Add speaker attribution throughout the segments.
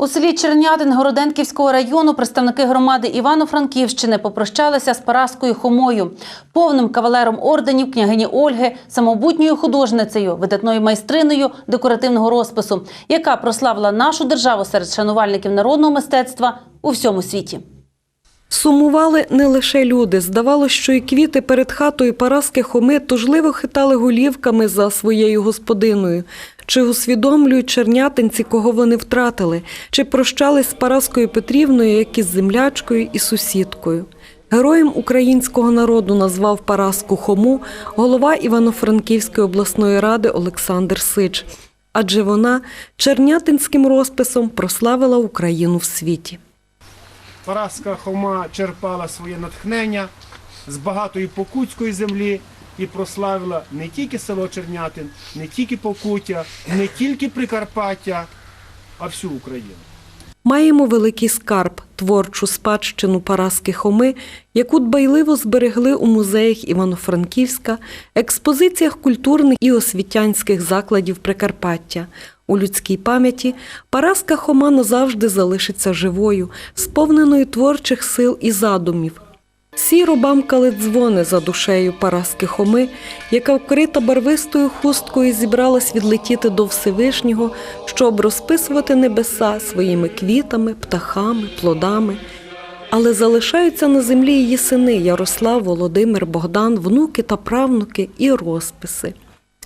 Speaker 1: У селі Чернятин Городенківського району представники громади Івано-Франківщини попрощалися з Параскою Хомою, повним кавалером орденів княгині Ольги, самобутньою художницею, видатною майстриною декоративного розпису, яка прославила нашу державу серед шанувальників народного мистецтва у всьому світі.
Speaker 2: Сумували не лише люди. Здавалося, що і квіти перед хатою Параски Хоми тужливо хитали голівками за своєю господиною. Чи усвідомлюють чернятинці, кого вони втратили, чи прощались з Параскою Петрівною, як із землячкою і сусідкою. Героєм українського народу назвав Параску Хому голова Івано-Франківської обласної ради Олександр Сич. Адже вона чернятинським розписом прославила Україну в світі.
Speaker 3: Параска Хома черпала своє натхнення з багатої покутської землі і прославила не тільки село Чернятин, не тільки Покуття, не тільки Прикарпаття, а всю Україну.
Speaker 2: Маємо великий скарб, творчу спадщину Параски Хоми, яку дбайливо зберегли у музеях Івано-Франківська, експозиціях культурних і освітянських закладів Прикарпаття. У людській пам'яті Параска Хома назавжди залишиться живою, сповненою творчих сил і задумів. Сіро бамкали дзвони за душею Параски Хоми, яка вкрита барвистою хусткою зібралась відлетіти до Всевишнього, щоб розписувати небеса своїми квітами, птахами, плодами. Але залишаються на землі її сини Ярослав, Володимир, Богдан, внуки та правнуки і розписи.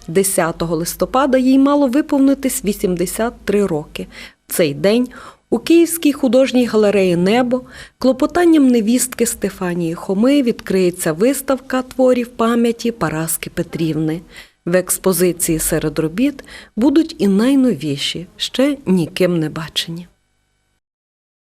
Speaker 2: 10 листопада їй мало виповнитись 83 роки. В цей день у Київській художній галереї Небо клопотанням невістки Стефанії Хоми відкриється виставка творів пам'яті Параски Петрівни. В експозиції серед робіт будуть і найновіші, ще ніким не бачені.